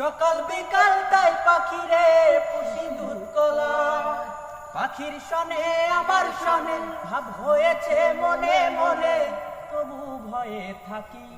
সকাল বিকাল তাই পাখিরে পুষি দুধ কলা। পাখির সনে, আমার সনে, ভাব হয়েছে মনে মনে, তবু ভয়ে থাকি।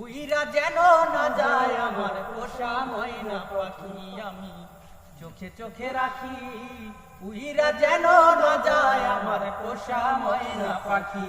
উইরা যেন না যায় আমার পোষা ময়না পাখি আমি, চোখে চোখে রাখি। উইরা যেন না যায় আমার পোষা ময়না পাখি।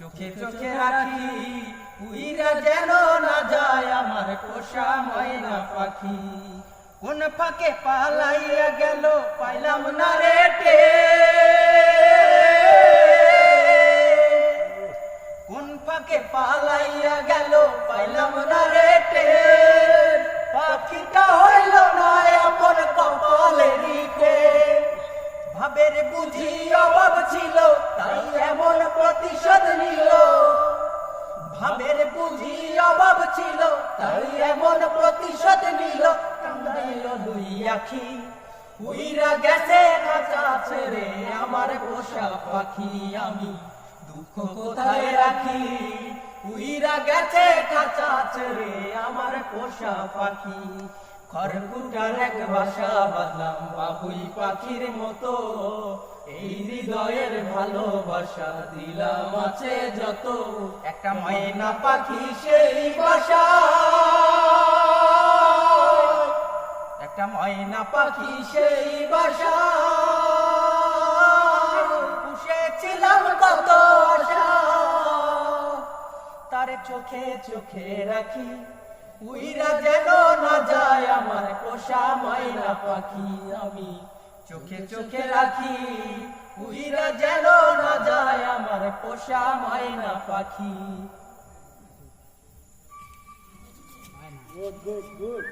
চোখে চোখে রাখি, উইরা যেন না যায় আমার পোষা ময়না পাখি। কোন ফাঁকে পালাইয়া গেল, পাইলাম না রেটে কোন ফাঁকে পালাইয়া গেল, পাইলাম না বুঝি অভাব ছিল, তাই এমন প্রতিশোধ নিল। ভাবের বুঝি অভাব ছিল, তাই এমন প্রতিশোধ নিল। কান্দাইল দুই আখি, উইরা গেছে খাঁচা ছেড়ে, আমার পোষা পাখি আমি। দুঃখ কোথায় রাখি? উইরা গেছে খাঁচা ছেড়ে, আমার পোষা পাখি। খড়কুটার এক বাসা বাঁধলাম বাবুই পাখির মতো। এই হৃদয়ের ভালোবাসা দিলাম আছে যত। একটা ময়না পাখি সেই বাসা। একটা ময়না পাখি সেই বাসা। কত চোখে চোখে রাখি উইরা যেন না যায় আমার পোষা মাইনা পাখি আমি চোখে চোখে রাখি উইরা যেন না যায় আমার পোষা মাইনা পাখি Good, good, good.